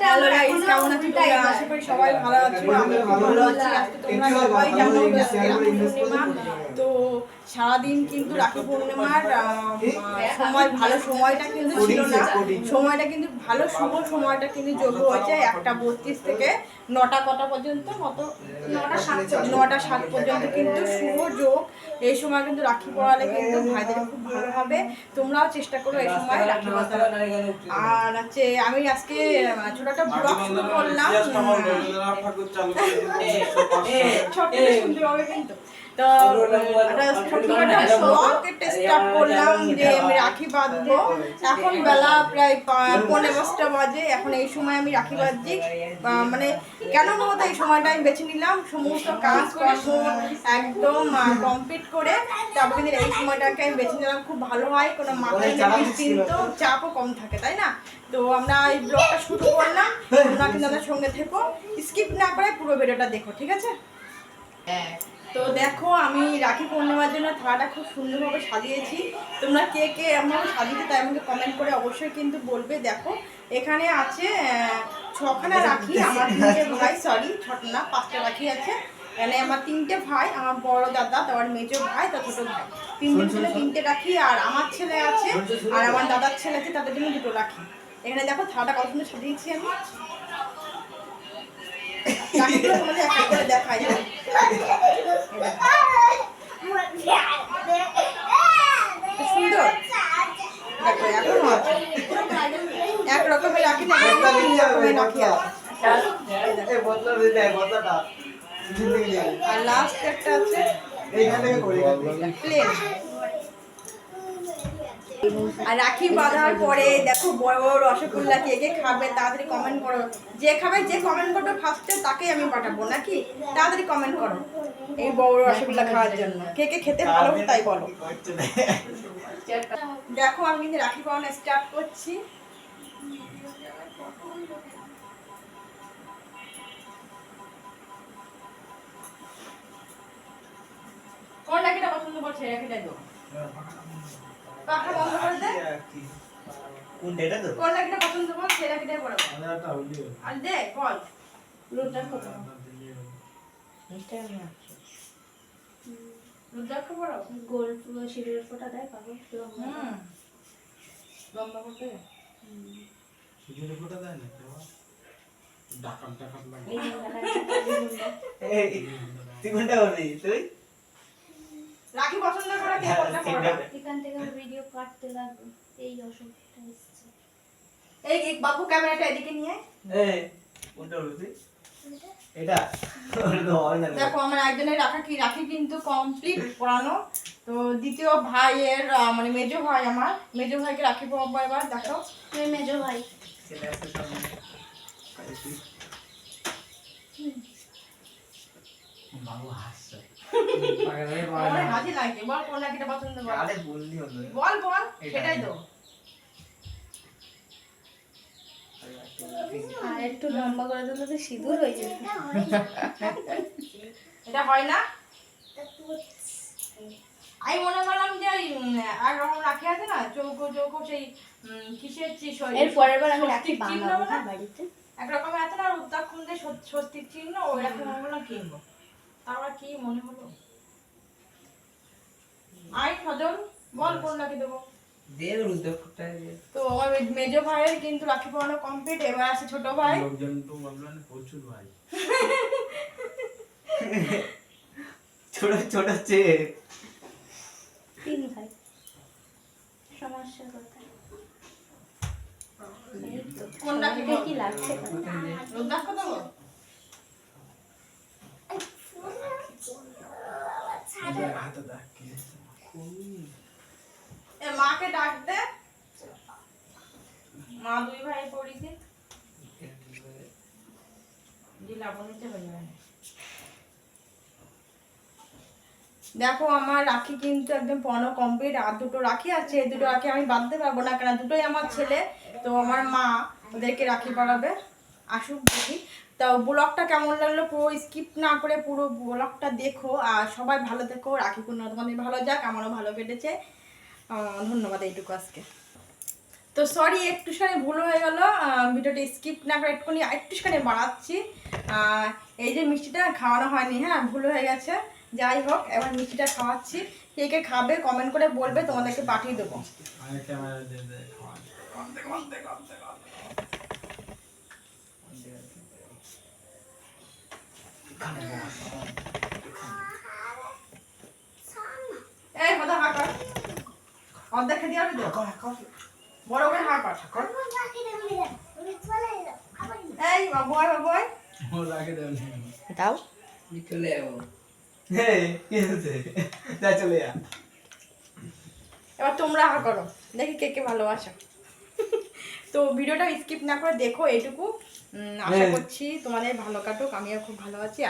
Hello guys কেমন আছো তোমরা? আশা করি সবাই ভালো আছো আমি ভালো আছি। আজকে তোমরা সবাই জানো রাখি পূর্ণিমা। তো সারাদিন কিন্তু রাখি পূর্ণিমার সময় ভালো সময়টা কিন্তু ছিল না। সময়টা কিন্তু ভালো শুভ সময়টা কিন্তু যোগ হয়েছে একটা বত্রিশ থেকে নটা কটা পর্যন্ত কত নটা সাত নটা সাত পর্যন্ত। কিন্তু শুভ যোগ এই সময় কিন্তু রাখি পড়ালে কিন্তু ভাইদের খুব ভালো হবে। তোমরাও চেষ্টা করো এই সময় রাখি পড়াতে। আর হচ্ছে আমি আজকে ছোট একটা ব্লগ শুরু করলাম। ছোট্ট শুনতে হবে। কিন্তু। তো একটা ছোট্ট শখ স্টার্ট করলাম যে আমি রাখি বাঁধবো। এখন বেলা প্রায় পা- পৌনে পাঁচটা বাজে। এখন এই সময় আমি রাখি বাঁধছি। মানে কেন মতো এই সময়টা আমি বেছে নিলাম। সমস্ত কাজ কর্ম একদম কমপ্লিট করে তারপর কিন্তু এই সময়টাকে আমি বেছে নিলাম। খুব ভালো হয় কোনো মাথায় নিশ্চিন্ত চাপও কম থাকে তাই না? তো আমরা এই ব্লগটা শুরু করলাম। তোমরা কিন্তু আমাদের সঙ্গে থেকো। স্কিপ না করে পুরো ভিডিওটা দেখো ঠিক আছে? তো দেখো আমি রাখি পূর্ণিমার জন্য থালাটা খুব সুন্দরভাবে সাজিয়েছি। তোমরা কে কে এমন সাজিয়েছে তাই আমাকে কমেন্ট করে অবশ্যই কিন্তু বলবে। দেখো এখানে আছে ছখানা রাখি আমার তিনটে ভাই সরি ছটা না পাঁচটা রাখি আছে। এখানে আমার তিনটে ভাই আমার বড় দাদা তারপর মেজো ভাই তার ছোটো ভাই। তিনটে ছেলে তিনটে রাখি আর আমার ছেলে আছে আর আমার দাদার ছেলে আছে তাদের জন্য দুটো রাখি। এখানে দেখো থালাটা কত সুন্দর সাজিয়েছি আমি। দেখাই হ্যাঁ? সুন্দর দেখো এখনও এক রকমের রাখি রাখি আর লাস্ট একটা আছে প্লেন আর রাখি বাঁধার পরে দেখো বড় বড় রসগোল্লা কে কে খাবে তাড়াতাড়ি কমেন্ট করো। যে খাবে, যে কমেন্ট করবে ফার্স্টে তাকেই আমি পাঠাবো, নাকি? তাড়াতাড়ি কমেন্ট করো এই বড় বড় রসগোল্লা খাওয়ার জন্য। কে কে খেতে ভালো তাই বলো। দেখো আমি কিন্তু রাখি পাওয়ানো স্টার্ট করছি। কোন রাখিটা পছন্দ করছে? রাখিটা দাও। পাখা বন্ধ করে দে। কোন রাখিটা পছন্দ কর সেই রাখিটাই পড়ো আর দে বল। রুদ্রাক্ষ পড়ো রুদ্রাক্ষ পড়ো গোল সিঁড়ির ফোটা দেয় কাগজ হুম। লম্বা করতে? রাখি পছন্দ করে কে কোনটা পড়ো এখান থেকে ভিডিও কাটতে লাগবে। এই অসুখটা এসছে। এই এই বাবু ক্যামেরাটা এদিকে নিয়ে আয়। এটা? দেখো আমার একজনের রাখা কি রাখি কিন্তু কমপ্লিট পড়ানো তো দ্বিতীয় ভাইয়ের মানে মেজো ভাই আমার। মেজো ভাইকে রাখি পড়াবো এবার দেখো। তুমি মেজো ভাই। বাবু হাসছে। আমার হাসি লাগছে বল কোন রাখিটা পছন্দ বল আরে বললি হলো বল বল সেটাই তো। আর একটু লম্বা করে দিলে তো সিঁদুর হয়ে যেত এটা হয় না? আমি মনে করলাম যে ওই, আর রকম রাখি আছে না চৌকো চৌকো সেই কিসের এর পরের বার আমি রাখি বানাবো না? বাড়িতে। এক রকমের আছে না আর উত্তরাখণ্ড দিয়ে স্ব- স্বস্তিক চিহ্ন ওই রকম হলো কিনবো। তারপর কি মনে হলো? আই সজল বল কোন রাখি দেবো? দে রুদ্রপুরটা তো আমার মে- ভাইয়ের কিন্তু রাখি পড়ানো কমপ্লিট এবার আছে ছোট ভাই। লোকজন তো ভাবলেন প্রচুর ভাই। ছোট ছোট চেয়ে তিন ভাই। সমস্যা কোথায় কোন রাখি কি লাগছে? রুদ্রাক্ষ দেবো? হাতে দেখ মাকে ডাক দে। মা দুই ভাই পড়িছে। দেখো, আমার রাখি কিন্তু একদম পনেরো কমপ্লিট আর দুটো রাখি আছে। দুটো রাখি আমি বাঁধতে পারব না, কেন দুটোই আমার ছেলে, তো আমার মা ওদেরকে রাখি পরাবে আসুক দেখি। তো ব্লগটা কেমন লাগল পুরো স্কিপ না করে পুরো ব্লগটা দেখো। আর সবাই ভালো দেখো রাখি পূর্ণ তোমাদের ভালো যাক, আমারও ভালো কেটেছে। ধন্যবাদ এইটুকু আজকে। তো সরি একটু একটুখানি ভুল হয়ে গেল। ভিডিওটা স্কিপ না করে একটুখানি একটুখানি বাড়াচ্ছি। এই যে মিষ্টিটা খাওয়ানো হয়নি হ্যাঁ ভুল হয়ে গেছে। যাই হোক, এবার মিষ্টিটা খাওয়াচ্ছি। কে কে খাবে কমেন্ট করে বলবে, তোমাদেরকে পাঠিয়ে দেবো আরে ক্যামেরা দিয়ে দে খাওয়া কমতে কমতে কমতে এই কথা হা কর তো? বড় করে এই দাও। চলে যাব। চলে যা। এবার তোমরা হা করো দেখি কে কে ভালোবাসো। তো ভিডিওটা স্কিপ না করে দেখো এটুকু উম, আশা হ্যাঁ। করছি তোমাদের ভালো কাটুক আমিও খুব ভালো আছি।